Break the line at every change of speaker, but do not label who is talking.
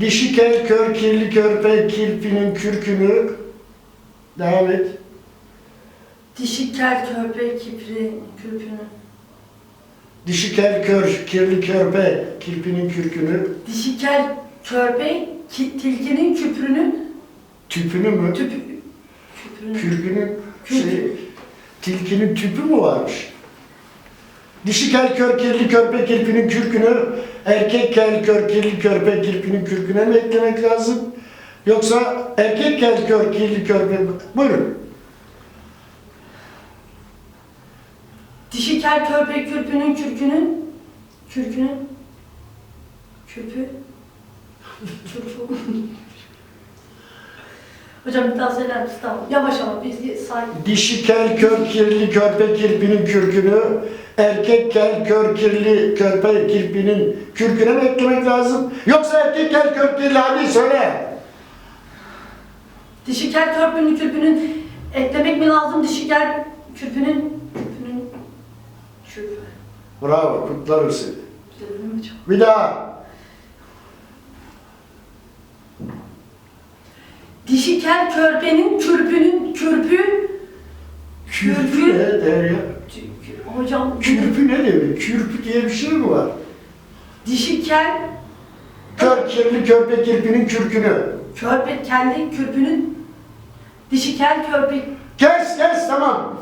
Dişi kel kör kirli körpe kirpinin kürkünü devam et.
Dişi kel körpe kipri kürpünü.
Dişi kel kör kirli körpe kirpinin kürkünü
Dişi kel körpe ki, tilkinin küprünün
tüpünü mü?
tüpü küprünün.
Kürkünün
Kürkü.
şey, tilkinin tüpü mü varmış? Dişi kel kör kirli körpe kirpinin kürkünü erkek kel kör kirli körpe kirpinin kürküne mi eklemek lazım? Yoksa erkek kel kör kirli körpe buyurun.
Dişi kel körpe kürpünün kürkünün kürkünün küpü kürpü. Hocam bir daha söyler misin? Tamam. Yavaş ama biz sakin.
Dişi kel kör kirli körpe kirpinin kürkünü erkek kel kör kirli körpe kirpinin kürküne mi eklemek lazım? Yoksa erkek kel kör kirli hadi söyle.
Dişi kel körpünün kürpünün eklemek mi lazım? Dişi kel kürpünün kürpünün kürpü.
Bravo kutlarım seni.
Hocam?
Bir daha.
Dişi kel körpenin kürpünün kürpü
Kürpü ne Derya?
hocam
Kürpü ne demek? Kürpü diye bir şey mi var?
dişi kel
Kör kirli körpe kirpinin kürkünü.
körpe kendi kürpünün dişi kel körpe
Kes kes tamam.